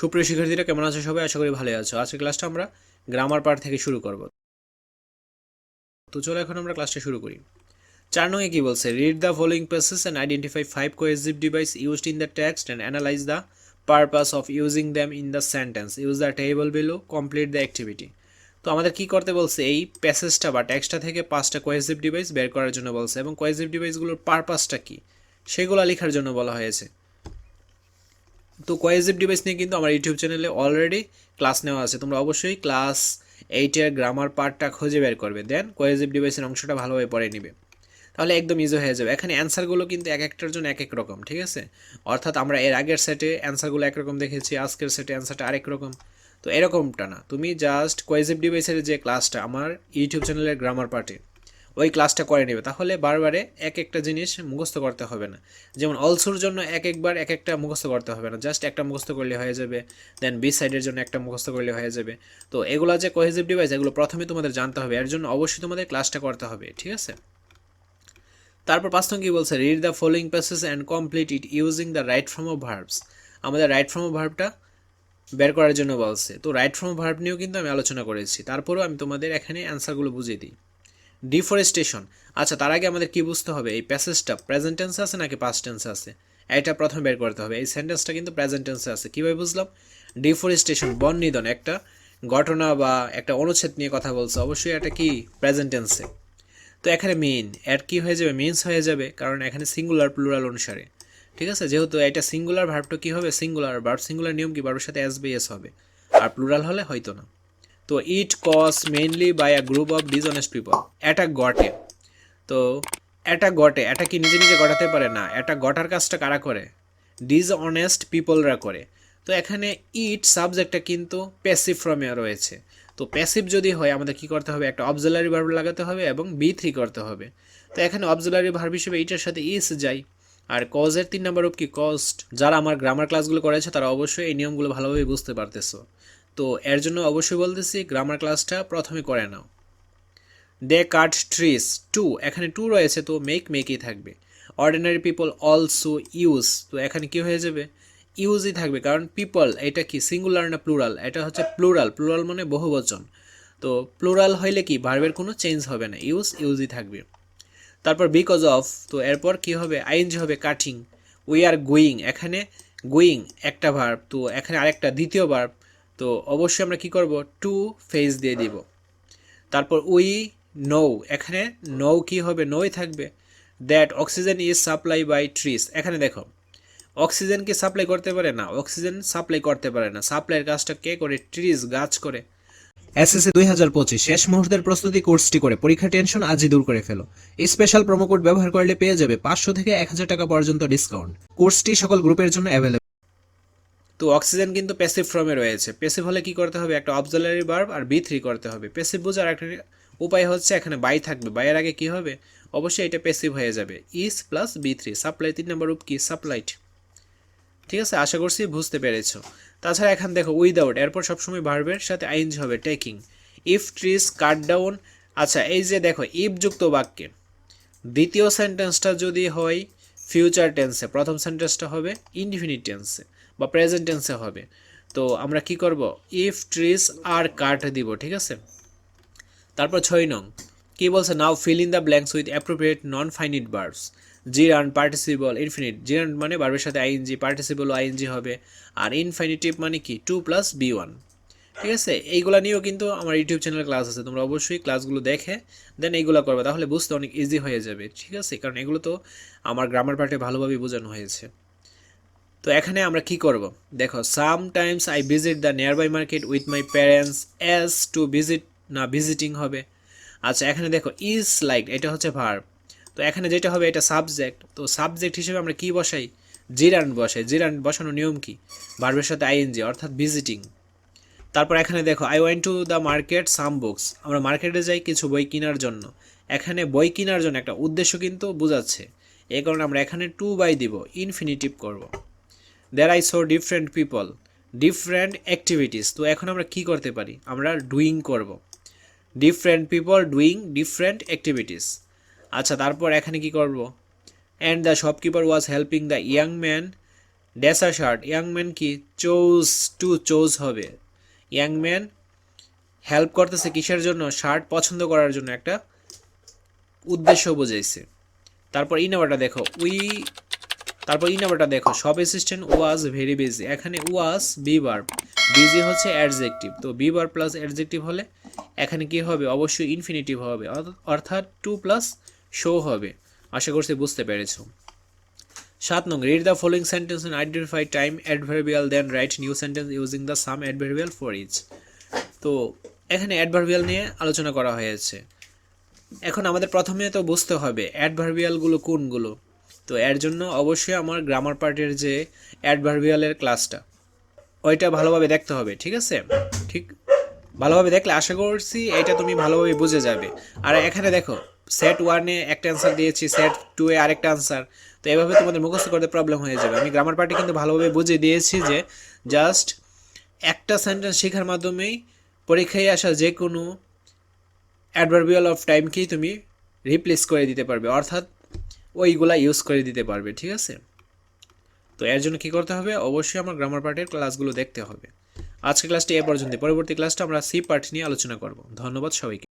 সুপ্রিয় শিক্ষার্থীরা, কেমন আছো সবাই? আশা করি ভালো আছো। আজকের ক্লাসটা আমরা গ্রামার পার্ট থেকে শুরু করব। তো চলো এখন আমরা ক্লাসটা শুরু করি। চার নঙে কি বলছে? Read the following passage and identify five cohesive devices used in the text and analyse the purpose of using them in the sentence use the table below complete the activity তো আমাদের কি করতে বলছে? এই প্যাসেজটা বা টেক্সটটা থেকে পাঁচটা কোয়েসিভ ডিভাইস বের করার জন্য বলছে। এবং কোয়েসিভ ডিভাইসগুলোর পারপাসটা কি? সেগুলো লেখার জন্য বলা হয়েছে। তো কোয়েজিভ ডিভাইস নিয়ে কিন্তু আমার ইউটিউব চ্যানেলে অলরেডি ক্লাস নেওয়া আছে। তোমরা অবশ্যই ক্লাস এইটের গ্রামার পার্টটা খুঁজে বের করবে। দেন কোয়েজিভ ডিভাইসের অংশটা ভালোভাবে পড়ে নিবে। তাহলে একদম ইজি হয়ে যাবে। এখানে অ্যান্সারগুলো কিন্তু এক একটার জন্য এক এক রকম, ঠিক আছে? অর্থাৎ আমরা এর আগের সেটে অ্যান্সারগুলো একরকম দেখেছি, আজকের সেটে অ্যান্সারটা আরেক রকম। তো এরকমটা না। তুমি জাস্ট কোয়েজিভ ডিভাইসের যে ক্লাসটা আমার ইউটিউব চ্যানেলের গ্রামার পার্টে ওই ক্লাসটা করে নেবে। তাহলে বারবারে এক একটা জিনিস মুখস্থ করতে হবে না। যেমন অলসুর জন্য এক একবার এক একটা মুখস্থ করতে হবে না। জাস্ট একটা মুখস্থ করলে হয়ে যাবে। দেন বি সাইডের জন্য একটা মুখস্থ করলে হয়ে যাবে। তো এগুলো যে কোহেজিভ ডিভাইস এগুলো প্রথমে তোমাদের জানতে হবে। এর জন্য অবশ্যই তোমাদের ক্লাসটা করতে হবে, ঠিক আছে? তারপর পাঁচ নং কি বলছে? Read the following passage and complete it using the right form of verbs আমাদের রাইট ফর্ম অফ ভার্বটা বের করার জন্য বলছে। তো রাইট ফর্ম ভার্ব নিয়েও কিন্তু আমি আলোচনা করেছি। তারপরেও আমি তোমাদের এখানে অ্যান্সারগুলো বুঝিয়ে দিই। ডিফরেস্টেশন আচ্ছা তার আগে আমাদের কি বুঝতে হবে? এই প্যাসেজটা প্রেজেন্ট টেন্সে আছে নাকি পাস্ট টেন্সে আছে? এটা প্রথমে বের করতে হবে। এই সেন্টেন্সটা কিন্তু প্রেজেন্ট টেন্সে আছে। কীভাবে বুঝলাম? ডিফরেস্টেশন বন নিধন একটা ঘটনা বা একটা অনুচ্ছেদ নিয়ে কথা বলছে। অবশ্যই এটা কি? প্রেজেন্ট টেন্সে তো এখানে মেইন এর কি হয়ে যাবে? মিনস হয়ে যাবে, কারণ এখানে সিঙ্গুলার প্লুরাল অনুসারে। ঠিক আছে? যেহেতু এটা সিঙ্গুলার ভার্বটা কি হবে? সিঙ্গুলার ভার্ব সিঙ্গুলার নিয়ম কি? ভার্বের সাথে এস বি এস হবে। আর প্লুরাল হলে হয়তো না। তো it caused mainly by a group of dishonest people এটা গটে তো এটা গটে এটা কি নিজে নিজে গটাতে পারে? না। এটা গটার কাজটা কারা করে? ডিসঅনেস্ট পিপলরা করে। তো এখানে ইট সাবজেক্টটা কিন্তু প্যাসিভ ফর্মে রয়েছে। তো প্যাসিভ যদি হয়, আমাদের কি করতে হবে? একটা অবজেলারি ভার্ব লাগাতে হবে এবং বি থ্রি করতে হবে। তো এখানে অবজেলারি ভার্ব হিসেবে ইটার সাথে ইস যায়। আর কজের তিন নম্বর অফ কি? কস্ট যারা আমার গ্রামার ক্লাসগুলো করেছে, তারা অবশ্যই এই নিয়মগুলো ভালোভাবে বুঝতে পারতেছো। তো এর জন্য অবশ্যই বলতেছি গ্রামার ক্লাসটা প্রথমে করে নাও। দে কাট ট্রিস টু এখানে টু রয়েছে, তো মেক মেকই থাকবে। অর্ডিনারি পিপল অলসো ইউজ তো এখানে কি হয়ে যাবে? ইউজই থাকবে, কারণ পিপল এটা কি? সিঙ্গুলার না প্লুরাল এটা হচ্ছে প্লুরাল প্লুরাল মানে বহুবচন। তো প্লুরাল হইলে কি? ভার্বের কোনো চেঞ্জ হবে না। ইউজ ইউজই থাকবে। তারপর বিকজ অফ তো এরপর কি হবে? আইনজি হবে কাটিং উই আর গোয়িং এখানে গোয়িং একটা ভার্ব তো এখানে আরেকটা, দ্বিতীয় ভার্ব তো অবশ্যই আমরা কি করব? টু ফেজ দিয়ে দিব। তারপর উই নৌ, এখানে নৌ কি হবে? নই থাকবে। That oxygen is supply by trees এখানে দেখো অক্সিজেন কি সাপ্লাই করতে পারে না অক্সিজেন সাপ্লাই করতে পারে না। সাপ্লাইয়ের কাজটা কে করে? ট্রিস গাছ করে। এসএসসি দুই হাজার পঁচিশ, শেষ মুহূর্তের প্রস্তুতি কোর্সটি করে। পরীক্ষা টেনশন আজই দূর করে ফেলো। স্পেশাল প্রোমো কোড ব্যবহার করলে পেয়ে যাবে পাঁচশো থেকে এক হাজার টাকা পর্যন্ত ডিসকাউন্ট কোর্সটি সকল গ্রুপের জন্য অ্যাভেলেবল তো অক্সিজেন কিন্তু প্যাসিভ ফর্মে রয়েছে। প্যাসিভ হলে কি করতে হবে? একটা অবজালারি বার্ব আর বি থ্রি করতে হবে। প্যাসিভ বোঝার একটা উপায় হচ্ছে এখানে বাই থাকবে। বাইয়ের আগে কি হবে? অবশ্যই এটা প্যাসিভ হয়ে যাবে। Is plus V three supply তিন নম্বর রূপ কি? সাপ্লাইট ঠিক আছে? আশা করছি বুঝতে পেরেছ। তাছাড়া এখানে দেখো উইদাউট এরপর সবসময় ভার্বের সাথে আইনজ হবে taking if trees cut down আচ্ছা এই যে দেখো ইফ যুক্ত বাক্যে, দ্বিতীয় সেন্টেন্সটা যদি হয় ফিউচার টেন্সে প্রথম সেন্টেন্সটা হবে ইনডিফিনিট টেন্সে বা প্রেজেন্ট টেন্সে হবে। তো আমরা কি করব? ইফ ট্রিস আর কাট দিব, ঠিক আছে? তারপর ছয় নং, কি বলছে? Now fill in the blanks with appropriate non finite verbs gerund participle infinite gerund মানে বার্বের সাথে আইএনজি পার্টিসিপল আইএনজি হবে। আর ইনফিনিটিভ মানে কি? টু প্লাস বি ওয়ান ঠিক আছে? এইগুলো নিয়েও কিন্তু আমার ইউটিউব চ্যানেলে ক্লাস আছে। তোমরা অবশ্যই ক্লাসগুলো দেখে দেন এইগুলো করবে। তাহলে বুঝতে অনেক ইজি হয়ে যাবে। ঠিক আছে? কারণ এগুলো তো আমার গ্রামার পার্টে ভালোভাবে বোঝানো হয়েছে। তো এখানে আমরা কি করব? দেখো sometimes I visit the nearby market with my parents as to visit না ভিজিটিং হবে। আচ্ছা এখানে দেখো ইজ লাইক এটা হচ্ছে ভার্ব তো এখানে যেটা হবে, এটা সাবজেক্ট তো সাবজেক্ট হিসেবে আমরা কি বসাই? জিরান বসাই। জিরান বসানোর নিয়ম কি? ভার্বের সাথে আইএনজি অর্থাৎ ভিজিটিং তারপর এখানে দেখো I went to the market some books আমরা মার্কেটে যাই, কিছু বই কেনার জন্য। এখানে বই কেনার জন্য একটা উদ্দেশ্য কিন্তু বোঝাচ্ছে। এই কারণে আমরা এখানে টু বাই দিব ইনফিনিটিভ করব। There I saw different people different activities তো এখন আমরা কি করতে পারি? আমরা ডুইং করব। Different people doing different activities আচ্ছা তারপর এখানে কি করব? And the shopkeeper was helping the young man ড্যাসা shirt young man কি? চোজ টু চোজ হবে। ইয়াং ম্যান হেল্প করতেছে কিসের জন্য? শার্ট পছন্দ করার জন্য একটা উদ্দেশ্য বোঝাইছে। তারপর ইনাবারটা দেখো। উই তারপর ইনাবারটা দেখো, সব অ্যাসিস্ট্যান্ট ওয়াজ ভেরি বিজি এখানে ওয়াজ বি ভার্ব বিজি হচ্ছে অ্যাডজেক্টিভ তো বি ভার্ব প্লাস অ্যাডজেক্টিভ হলে এখানে কি হবে? অবশ্যই ইনফিনিটিভ হবে। অর্থ- অর্থাৎ টু প্লাস শো হবে। আশা করছি বুঝতে পেরেছ। সাত নং read the following sentence and identify time adverbial then write new sentence using the same adverbial for each তো এখানে অ্যাডভার্বিয়াল নিয়ে আলোচনা করা হয়েছে। এখন আমাদের প্রথমে তো বুঝতে হবে অ্যাডভার্বিয়ালগুলো কোনগুলো? তো এর জন্য অবশ্যই আমার গ্রামার পার্টের যে অ্যাডভার্বিয়ালের ক্লাসটা ওইটা ভালোভাবে দেখতে হবে, ঠিক আছে? ঠিক? ভালোভাবে দেখলে আশা করছি এটা তুমি ভালোভাবে বুঝে যাবে। আর এখানে দেখো সেট ওয়ানে একটা অ্যান্সার দিয়েছি সেট টু এ আরেকটা অ্যান্সার তো এভাবে তোমাদের মুখস্থ করতে প্রবলেম হয়ে যাবে। আমি গ্রামার পার্টি কিন্তু ভালোভাবে বুঝিয়ে দিয়েছি যে জাস্ট একটা সেন্টেন্স শেখার মাধ্যমেই পরীক্ষায় আসা যে কোনো অ্যাডভার্বিয়াল অফ টাইমকেই তুমি রিপ্লেস করে দিতে পারবে। অর্থাৎ ওইগুলা ইউজ করে দিতে পারবে, ঠিক আছে? তো এর জন্য কী করতে হবে? অবশ্যই আমার গ্রামার পার্টের ক্লাসগুলো দেখতে হবে। আজকের ক্লাসটি এ পর্যন্ত পরবর্তী ক্লাসটা আমরা সি পার্ট নিয়ে আলোচনা করব। ধন্যবাদ সবাইকে।